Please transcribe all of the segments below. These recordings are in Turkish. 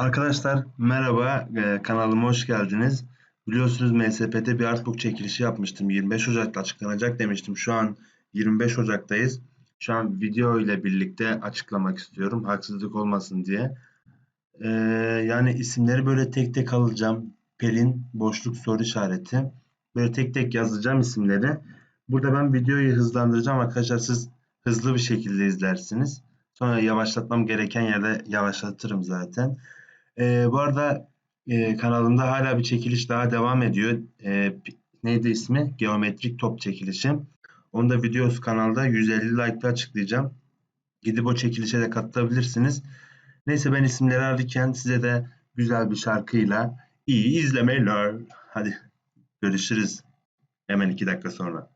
Arkadaşlar merhaba, e, kanalıma hoş geldiniz. Biliyorsunuz MSPT bir artbook çekilişi yapmıştım. 25 Ocak'ta açıklanacak demiştim. Şu an 25 Ocak'tayız. Şu an video ile birlikte açıklamak istiyorum. Haksızlık olmasın diye. E, yani isimleri böyle tek tek alacağım. Pelin, boşluk, soru işareti. Böyle tek tek yazacağım isimleri. Burada ben videoyu hızlandıracağım arkadaşlar. Siz hızlı bir şekilde izlersiniz. Sonra yavaşlatmam gereken yerde yavaşlatırım zaten. Ee, bu arada e, kanalımda hala bir çekiliş daha devam ediyor. Ee, neydi ismi? Geometrik top çekilişi. Onu da videosu kanalda 150 like'da açıklayacağım. Gidip o çekilişe de katılabilirsiniz. Neyse ben isimleri alırken size de güzel bir şarkıyla iyi izlemeler. Hadi görüşürüz. Hemen iki dakika sonra.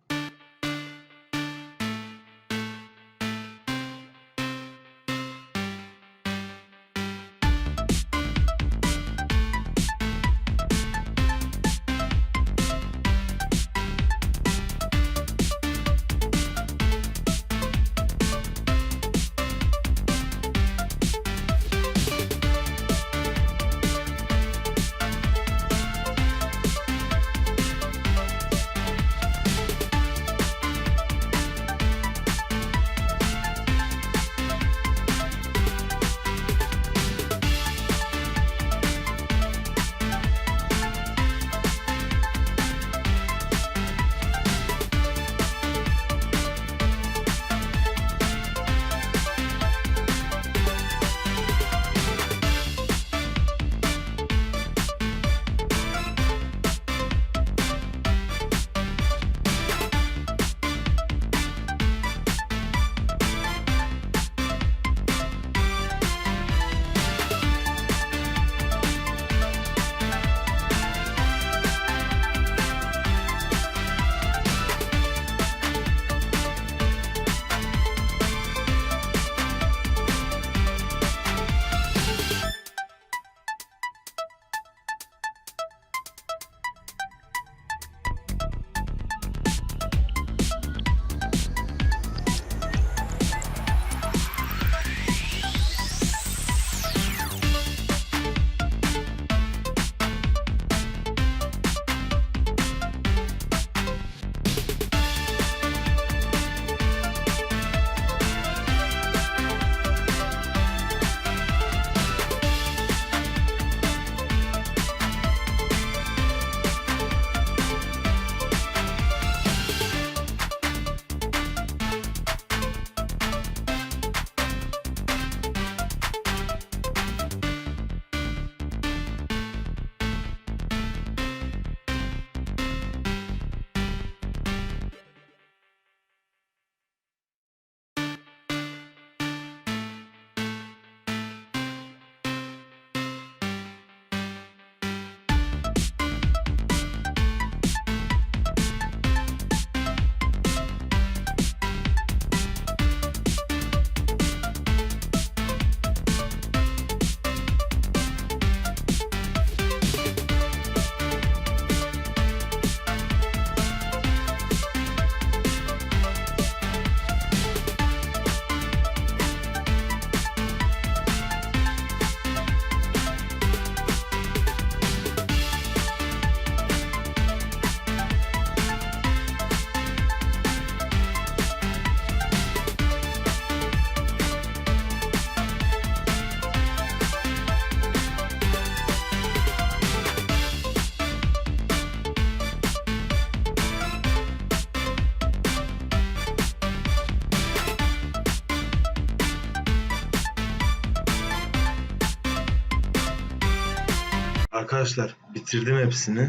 Arkadaşlar bitirdim hepsini.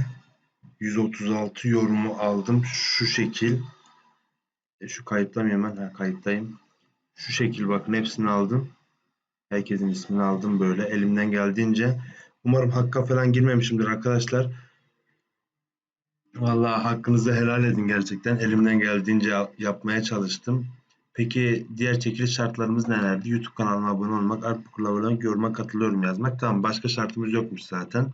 136 yorumu aldım. Şu şekil. E, şu kayıtlamıyorum ben. Ha, kayıttayım. Şu şekil bakın hepsini aldım. Herkesin ismini aldım böyle elimden geldiğince. Umarım hakka falan girmemişimdir arkadaşlar. Vallahi hakkınızı helal edin gerçekten. Elimden geldiğince yapmaya çalıştım. Peki diğer çekiliş şartlarımız nelerdi? YouTube kanalıma abone olmak, abone olmak, yoruma katılıyorum yazmak. Tamam başka şartımız yokmuş zaten.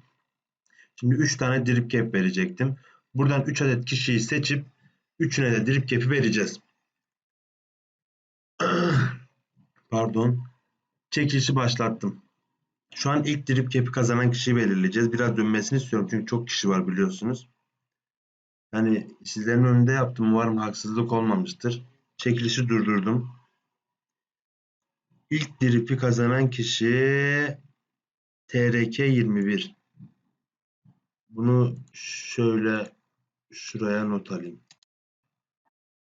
Şimdi 3 tane drip cap verecektim. Buradan 3 adet kişiyi seçip 3'üne de drip cap'i vereceğiz. Pardon. Çekilişi başlattım. Şu an ilk drip cap'i kazanan kişiyi belirleyeceğiz. Biraz dönmesini istiyorum çünkü çok kişi var biliyorsunuz. Yani sizlerin önünde yaptım. Umarım haksızlık olmamıştır. Çekilişi durdurdum. İlk drip'i kazanan kişi TRK 21. Bunu şöyle şuraya not alayım.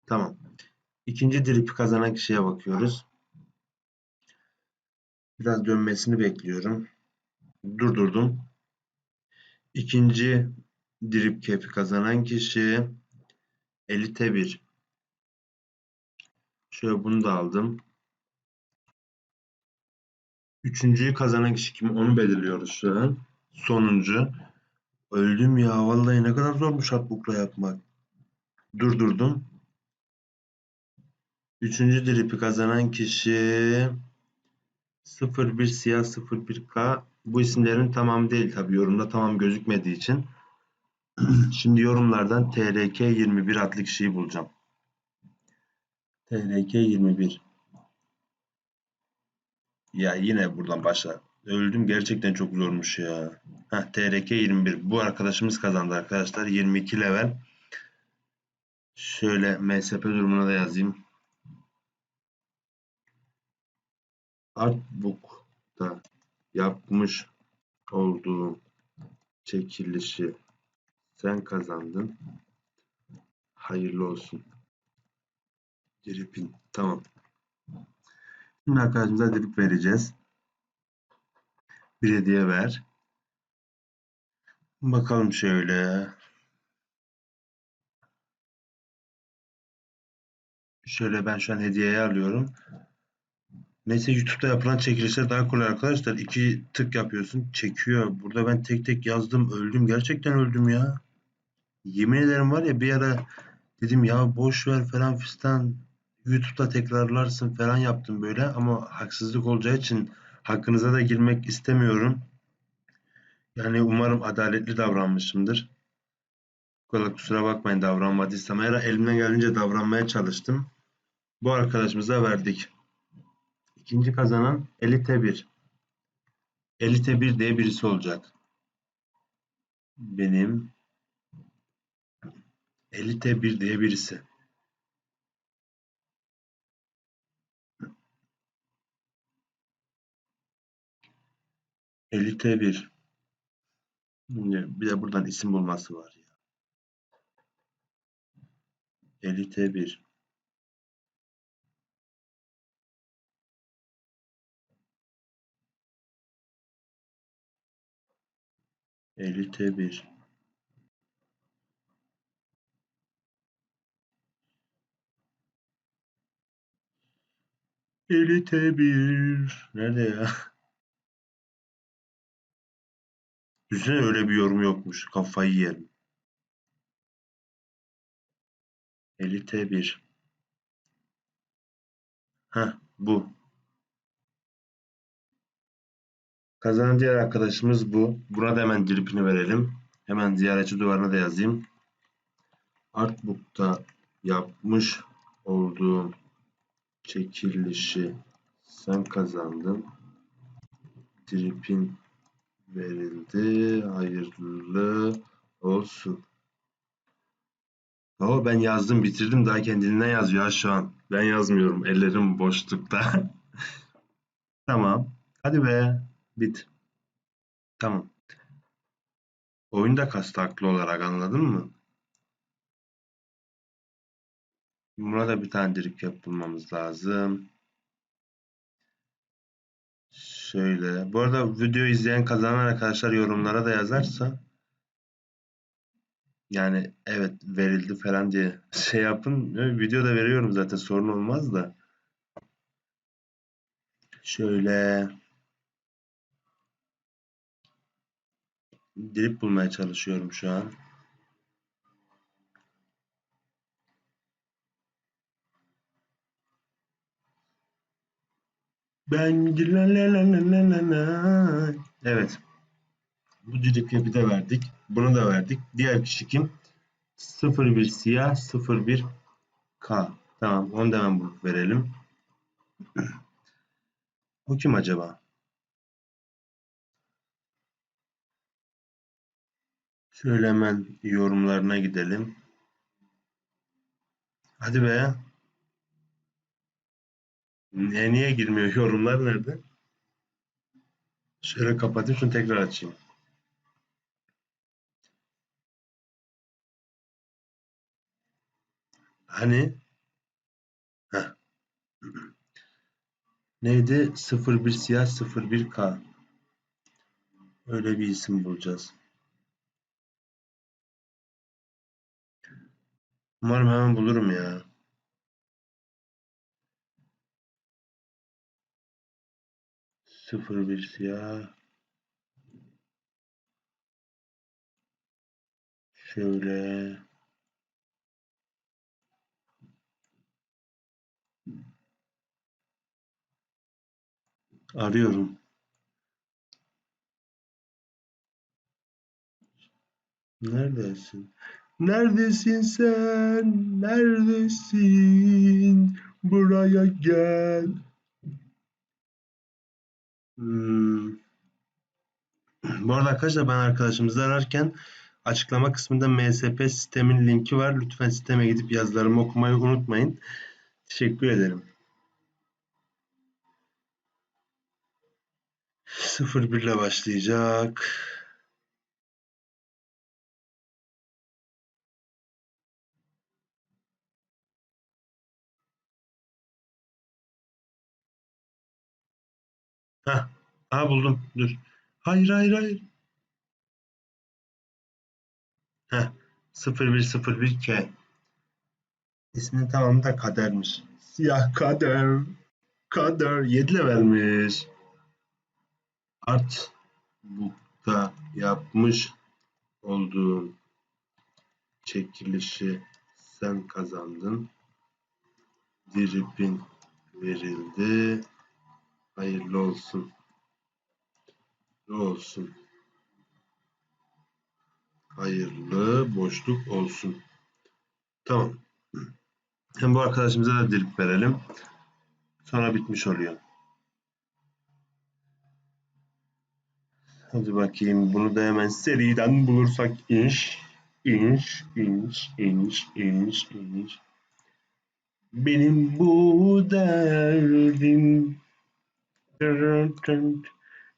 Tamam. İkinci drip'i kazanan kişiye bakıyoruz. Biraz dönmesini bekliyorum. Durdurdum. İkinci drip cap'i kazanan kişi Elite 1. Şöyle bunu da aldım. Üçüncüyü kazanan kişi kim? Onu belirliyoruz şu an. Sonuncu. Öldüm ya. Vallahi ne kadar zormuş Hotbook'la yapmak. Durdurdum. Üçüncü drip'i kazanan kişi 01 siyah 01K. Bu isimlerin tamam değil tabi yorumda tamam gözükmediği için. Şimdi yorumlardan TRK 21 adlı kişiyi bulacağım. TRK 21. Ya yine buradan başla. Öldüm gerçekten çok zormuş ya. Heh, TRK 21. Bu arkadaşımız kazandı arkadaşlar. 22 level. Şöyle MSP durumuna da yazayım. Artbook'ta yapmış olduğum çekilişi sen kazandın. Hayırlı olsun. Drip'in. Tamam. Şimdi arkadaşımıza drip vereceğiz. Bir hediye ver. Bakalım şöyle. Şöyle ben şu an hediyeyi alıyorum. Neyse YouTube'da yapılan çekilişler daha kolay arkadaşlar. İki tık yapıyorsun çekiyor. Burada ben tek tek yazdım öldüm. Gerçekten öldüm ya. Yemin ederim var ya bir ara dedim ya boş ver falan fistan. YouTube'da tekrarlarsın falan yaptım böyle ama haksızlık olacağı için hakkınıza da girmek istemiyorum. Yani umarım adaletli davranmışımdır. Kadar kusura bakmayın davranmadıysam. Eğer elimden geldiğince davranmaya çalıştım. Bu arkadaşımıza verdik. İkinci kazanan Elite 1. Elite 1 diye birisi olacak. Benim Elite 1 diye birisi. Elite 1. Bir de buradan isim bulması var ya. Elite 1. Elite 1. Elite 1. Nerede ya? Düşünsene öyle bir yorum yokmuş. Kafayı yerim. Elite 1. Heh bu. Kazanan diğer arkadaşımız bu. Buna da hemen dripini verelim. Hemen ziyaretçi duvarına da yazayım. Artbook'ta yapmış olduğum çekilişi sen kazandın. Dripin verildi. Hayırlı olsun. Oo, ben yazdım bitirdim daha kendiliğinden yazıyor şu an. Ben yazmıyorum ellerim boşlukta. tamam. Hadi be. Bit. Tamam. Oyunda kastı haklı olarak anladın mı? Buna da bir tane drip yapılmamız lazım. Şöyle. Bu arada video izleyen kazanan arkadaşlar yorumlara da yazarsa yani evet verildi falan diye şey yapın. Videoda veriyorum zaten sorun olmaz da. Şöyle drip bulmaya çalışıyorum şu an. Ben Evet. Bu didik'i bir de verdik. Bunu da verdik. Diğer kişi kim? 01 siyah 01 K. Tamam. Onu da hemen bulup verelim. O kim acaba? Şöyle hemen yorumlarına gidelim. Hadi be. Niye, niye girmiyor? Yorumlar nerede? Şöyle kapatayım şunu tekrar açayım. Hani? Heh. Neydi? 01 siyah 01K. Öyle bir isim bulacağız. Umarım hemen bulurum ya. Sıfır bir siyah. Şöyle. Arıyorum. Neredesin? Neredesin sen? Neredesin? Buraya gel. Hmm. Bu arada arkadaşlar ben arkadaşımızı ararken açıklama kısmında MSP sistemin linki var. Lütfen sisteme gidip yazılarımı okumayı unutmayın. Teşekkür ederim. 01 ile başlayacak. Heh. Aha buldum. Dur. Hayır hayır hayır. Heh. 0101K. İsminin tamamı da Kader'miş. Siyah Kader. Kader 7 levelmiş. Artbook'ta yapmış olduğun çekilişi sen kazandın. Drip'in verildi. Hayırlı olsun. Hayırlı olsun. Hayırlı boşluk olsun. Tamam. Hem bu arkadaşımıza da drip verelim. Sonra bitmiş oluyor. Hadi bakayım bunu da hemen seriden bulursak inş, inş, inş, inş, inş, inş. Benim bu derdim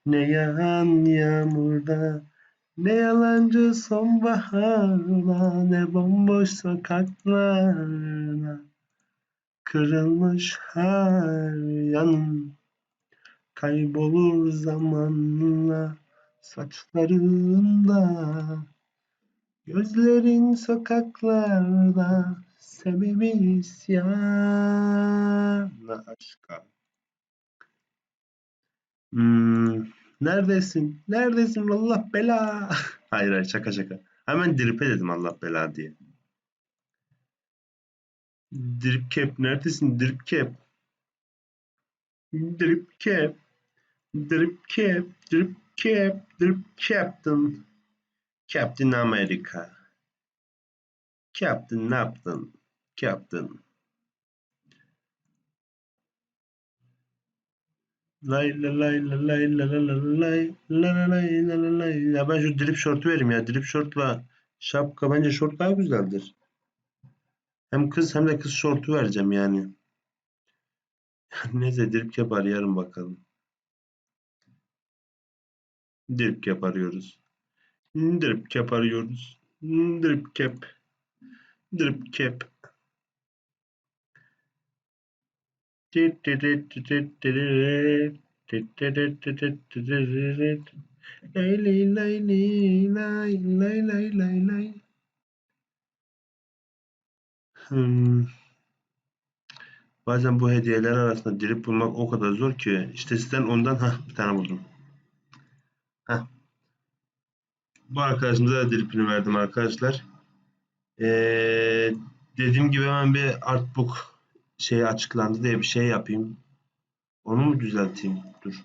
ne yağan yağmurda ne yalancı sonbaharda ne bomboş sokaklarda kırılmış her yanım. Kaybolur zamanla saçlarında gözlerin sokaklarda sebebi isyan. Aşka Hmm, neredesin? Neredesin? Allah bela. hayır hayır şaka şaka. Hemen dripe dedim Allah bela diye. Drip cap neredesin? Drip cap. Drip cap. Drip cap. Drip cap. Drip captain. Captain America. Captain ne yaptın? Captain. Lay la lay la lay la la la lay la la lay la la lay. Ya ben şu drip short'u vereyim ya. Drip short'la şapka bence short daha güzeldir. Hem kız hem de kız short'u vereceğim yani. Neyse drip cap arayalım bakalım. Drip cap arıyoruz. Drip cap arıyoruz. Drip cap. Drip cap. Lay lay lay lay lay lay lay lay lay. Hmm. Bazen bu hediyeler arasında drip bulmak o kadar zor ki. İşte sizden ondan ha bir tane buldum. Heh. Bu arkadaşımıza da dripini verdim arkadaşlar. Ee, dediğim gibi hemen bir artbook şey açıklandı diye bir şey yapayım. Onu mu düzelteyim? Dur.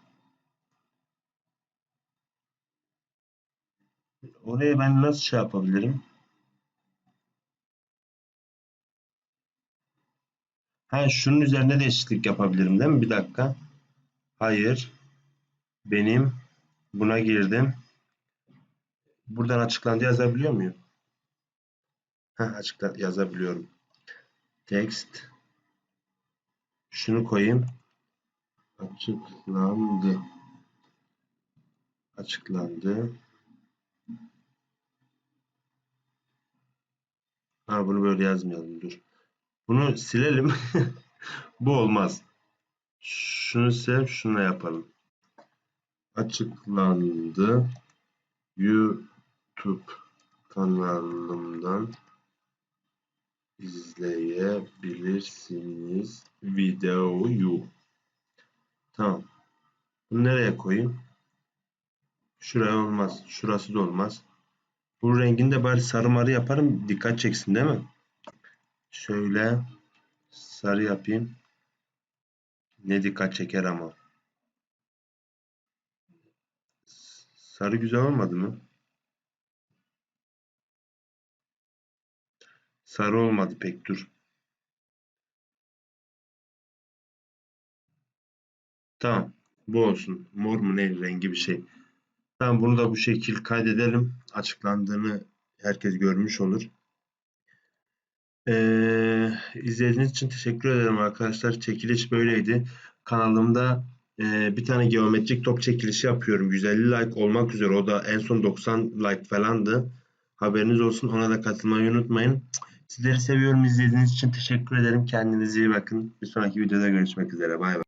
Oraya ben nasıl şey yapabilirim? Ha şunun üzerinde değişiklik yapabilirim değil mi? Bir dakika. Hayır. Benim buna girdim. Buradan açıklandı yazabiliyor muyum? Heh, açıkla yazabiliyorum. Text. Şunu koyayım. Açıklandı. Açıklandı. Ha bunu böyle yazmayalım dur. Bunu silelim. Bu olmaz. Şunu sil, şunu yapalım. Açıklandı. YouTube kanalımdan izleyebilirsiniz videoyu. Tamam. Bunu nereye koyayım? Şuraya olmaz. Şurası da olmaz. Bu rengini de bari sarı marı yaparım. Dikkat çeksin değil mi? Şöyle sarı yapayım. Ne dikkat çeker ama. Sarı güzel olmadı mı? Sarı olmadı pek dur. Tamam. Bu olsun. Mor mu ne rengi bir şey. Tamam bunu da bu şekil kaydedelim. Açıklandığını herkes görmüş olur. Ee, izlediğiniz için teşekkür ederim arkadaşlar. Çekiliş böyleydi. Kanalımda e, bir tane geometrik top çekilişi yapıyorum. 150 like olmak üzere. O da en son 90 like falandı. Haberiniz olsun. Ona da katılmayı unutmayın. Sizleri seviyorum. İzlediğiniz için teşekkür ederim. Kendinize iyi bakın. Bir sonraki videoda görüşmek üzere. Bay bay.